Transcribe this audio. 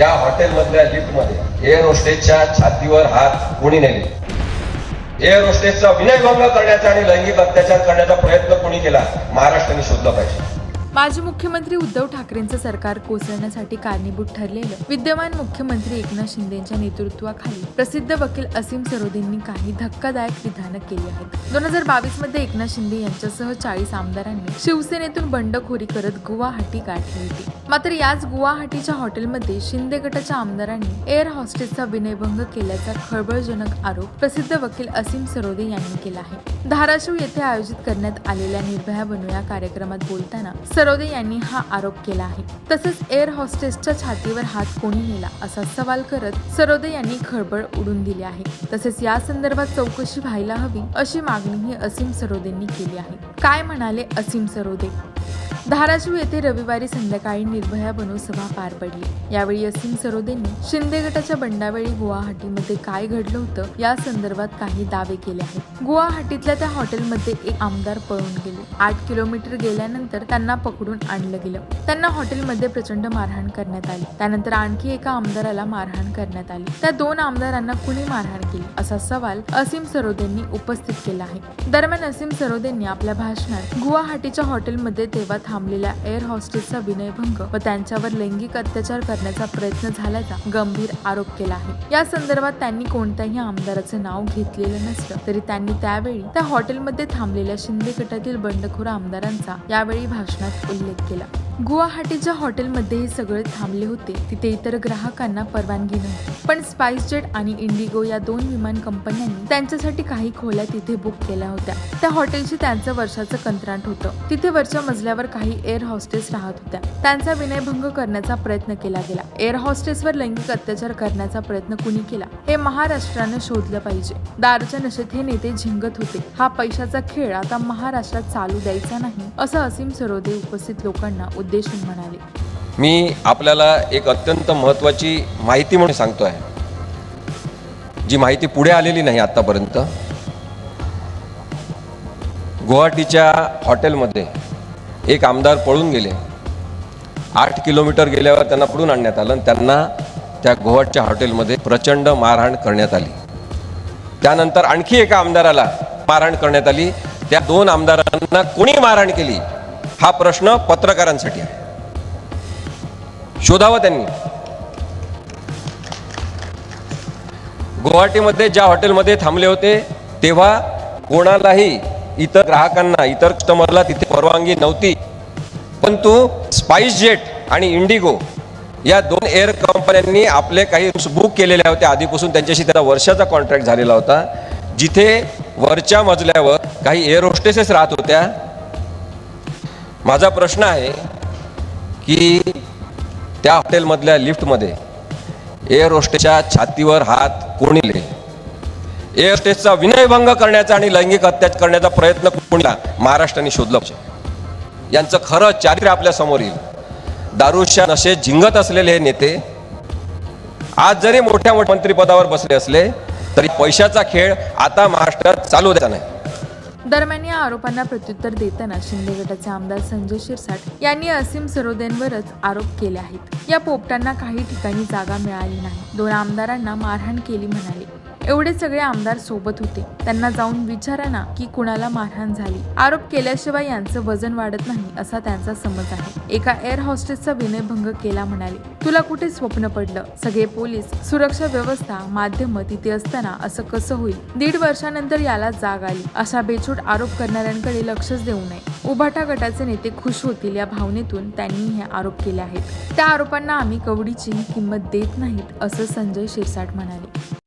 त्या हॉटेलमधल्या लिफ्टमध्ये एअर होस्टेसच्या छातीवर हात कोणी नेले? एअर होस्टेसचा विनयभंग करण्याचा आणि लैंगिक अत्याचार करण्याचा प्रयत्न कोणी केला? महाराष्ट्राने शोधला पाहिजे. माजी मुख्यमंत्री उद्धव ठाकरेंचं सरकार कोसळण्यासाठी कारणीभूत ठरलेलं विद्यमान मुख्यमंत्री एकनाथ शिंदेच्या नेतृत्वाखाली प्रसिद्ध वकील असीम सरोदेंनी काही धक्कादायक विधानं केली आहेत. दोन हजार बावीसमध्ये एकनाथ शिंदे यांच्यासह चाळीस आमदारांनी शिवसेनेतून बंडखोरी करत गुवाहाटी गाठली होती मात्र याच गुवाहाटीच्या हॉटेलमध्ये शिंदे गटाच्या आमदारांनी एअर हॉस्टेसचा विनयभंग केल्याचा खळबळजनक आरोप प्रसिद्ध वकील असीम सरोदे यांनी केला आहे. धाराशिव येथे आयोजित करण्यात आलेल्या निर्भया बनूया कार्यक्रमात बोलताना सरोदे यांनी हा आरोप केला आहे. तसंच एअर हॉस्टेसच्या छातीवर हात कोणी नेला असा सवाल करत सरोदे यांनी खळबळ उडून दिली आहे. तसेच या संदर्भात चौकशी व्हायला हवी अशी मागणीही असीम सरोदेंनी केली आहे. काय म्हणाले असीम सरोदे? धाराशिव येथे रविवारी संध्याकाळी निर्भया बनू सभा पार पडली. यावेळी असीम सरोदेंनी शिंदे गटाच्या बंडावेळी गुवाहाटीमध्ये काय घडलं होतं या संदर्भात काही दावे केले आहेत. गुवाहाटीतल्या त्या हॉटेलमध्ये एक आमदार पळून गेले. आठ किलोमीटर गेल्यानंतर त्यांना पकडून आणलं गेलं. त्यांना हॉटेलमध्ये प्रचंड मारहाण करण्यात आली. त्यानंतर आणखी एका आमदाराला मारहाण करण्यात आली. त्या दोन आमदारांना कुणी मारहाण केली? असा सवाल असीम सरोदेंनी उपस्थित केला आहे. दरम्यान असीम सरोदेंनी आपल्या भाषणात गुवाहाटीच्या हॉटेलमध्ये तेव्हा थांबलेल्या एअर हॉस्टेसचा विनयभंग व त्यांच्यावर लैंगिक अत्याचार करण्याचा प्रयत्न झाल्याचा गंभीर आरोप केला आहे. या संदर्भात त्यांनी कोणत्याही आमदाराचं नाव घेतलेलं नसलं तरी त्यांनी त्यावेळी त्या हॉटेलमध्ये थांबलेल्या शिंदे गटातील बंडखोर आमदारांचा यावेळी भाषणात उल्लेख केला. गुवाहाटीच्या हॉटेलमध्ये हे सगळे थांबले होते. तिथे इतर ग्राहकांना परवानगी नव्हती. पण स्पाइस जेट आणि इंडिगो या दोन विमान कंपन्यांनी त्यांच्यासाठी काही खोल्या तिथे बुक केल्या होत्या. त्या हॉटेलशी त्यांचं वर्षाचं कंत्राट होतं. तिथे वरच्या मजल्यावर काही एअर हॉस्टेस राहत होत्या. त्यांचा विनयभंग करण्याचा प्रयत्न केला गेला. एअर हॉस्टेसवर लैंगिक अत्याचार करण्याचा प्रयत्न कुणी केला? हे महाराष्ट्रानं शोधलं पाहिजे. दारूच्या नशेत हे नेते झिंगत होते. हा पैशाचा खेळ आता महाराष्ट्रात चालू द्यायचा नाही असं असीम सरोदे उपस्थित लोकांना उद्देशून म्हणाले. मी आपल्याला एक अत्यंत महत्त्वाची माहिती म्हणून सांगतो आहे. जी माहिती पुढे आलेली नाही आत्तापर्यंत गुवाहाटीच्या हॉटेलमध्ये एक आमदार पळून गेले. आठ किलोमीटर गेल्यावर त्यांना पळून आणण्यात आलं आणि त्यांना त्या गुवाहाटच्या हॉटेलमध्ये प्रचंड मारहाण करण्यात आली. त्यानंतर आणखी एका आमदाराला मारहाण करण्यात आली. त्या दोन आमदारांना कोणी मारहाण केली? हा प्रश्न पत्रकारांसाठी आहे. शोधावा त्यांनी. गुवाहाटीमध्ये ज्या हॉटेलमध्ये थांबले होते तेव्हा कोणालाही इतर ग्राहकांना इतर कस्टमरला तिथे परवानगी नव्हती. परंतु स्पाइस जेट आणि इंडिगो या दोन एअर कंपन्यांनी आपले काही रूम्स बुक केलेल्या होत्या आधीपासून त्यांच्याशी त्याला वर्षाचा कॉन्ट्रॅक्ट झालेला होता. जिथे वरच्या मजल्यावर काही एअर होस्टेसेस राहत होत्या. माझा प्रश्न आहे की त्या हॉटेलमधल्या लिफ्टमध्ये एअर होस्टेसच्या छातीवर हात कोणी एअर होस्टेसचा विनयभंग करण्याचा आणि लैंगिक अत्याच करण्याचा प्रयत्न कोणीला महाराष्ट्राने शोधला पाहिजे. यांचं खरं चारित्र्य आपल्यासमोर येईल. दारूच्या नशेत झिंगत असलेले हे नेते आज जरी मोठ्या मोठ्या मंत्रिपदावर बसले असले तरी पैशाचा खेळ आता महाराष्ट्रात चालू द्यायचा नाही. दरम्यान या आरोपांना प्रत्युत्तर देताना शिंदे गटाचे आमदार संजय शिरसाट यांनी असीम सरोदेंवरच आरोप केले आहेत. या पोपटांना काही ठिकाणी जागा मिळाली नाही. दोन आमदारांना मारहाण केली म्हणाले. एवढे सगळे आमदार सोबत होते. त्यांना जाऊन विचारा ना की कुणाला मारहाण झाली. आरोप केल्याशिवाय यांचं वजन वाढत नाही असा त्यांचा समज आहे. एका एअर हॉस्टेसचा विनयभंग केला म्हणाले तुला कुठे स्वप्न पडलं? सगळे पोलीस सुरक्षा व्यवस्था माध्यम तिथे असताना असं कसं होईल? दीड वर्षानंतर याला जाग आली. अशा बेछूट आरोप करणाऱ्यांकडे लक्षच देऊ नये. उभाटा गटाचे नेते खुश होतील या भावनेतून त्यांनी हे आरोप केले आहेत. त्या आरोपांना आम्ही कवडीची किंमत देत नाहीत असं संजय शिरसाट म्हणाले.